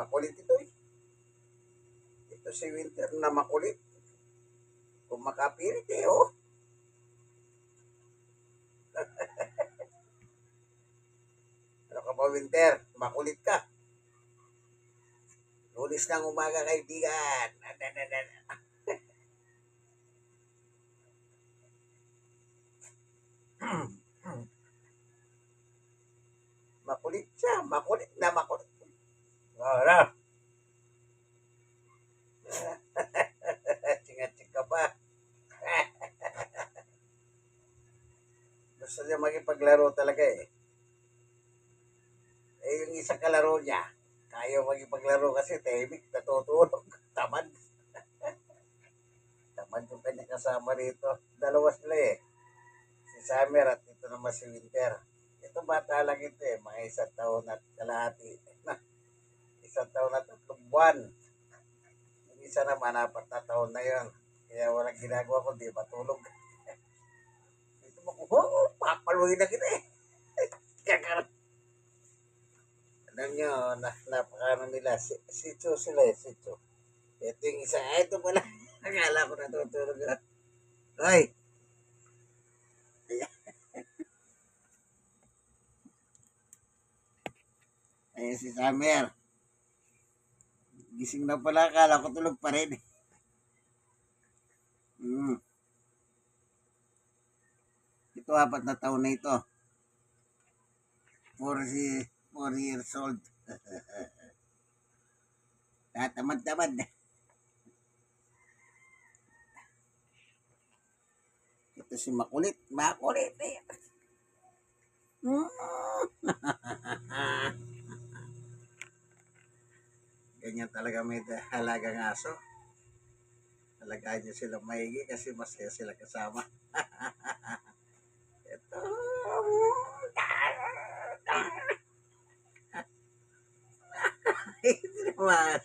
Makulit ito eh. Ito si Winter na makulit. Kung makapirit eh, oh. ano ka ba, Winter? Makulit ka. Lunes ng umaga, kaibigan. makulit siya. Makulit na makulit. Wala. Tinga-ting ka pa. Gusto niya makipaglaro talaga eh. Eh, yung isang kalaro niya, ayaw makipaglaro kasi tahimik, natutulog, tamad. tamad yung kanya kasama rito. Dalawa sila eh. Si Summer at ito naman si Winter. Ito bata lang ito eh, mga isang taon at kalahati. Isang taon at tatlong buwan. Yung isa naman, apat na taon na yon. Kaya walang ginagawa kundi matulog. Ito mo, oh, papaluhin na kita eh. Kakar. Alam nyo, na, napakano nila, si, si sila eh, si Cho. Ito yung isa, ay ito pala. Akala ko natutulog na. Hoy! Ayan si Summer. Gising na pala, akala ko tulog pa rin. Hmm. Ito, apat na taon na ito. Four, four years old. Tatamad-tamad. Ito si Makulit. Makulit eh. Ganyan talaga may halagang aso. Alagaan niyo sila maigi kasi masaya sila kasama. Ito. Hindi naman.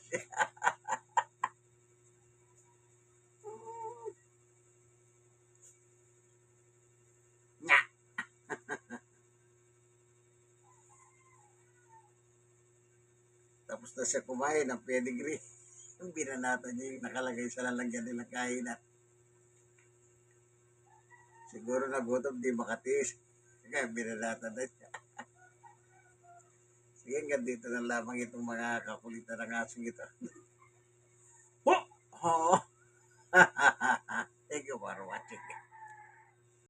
Tapos na siya kumain ng pedigree. Yung binanata niya yung nakalagay sa lalagyan nila kainan. Siguro nagutom, di makatiis. Kaya binanata na siya. Sige, hanggang dito na lamang itong mga kakulitan ng asong ito. Oh! Thank you for watching.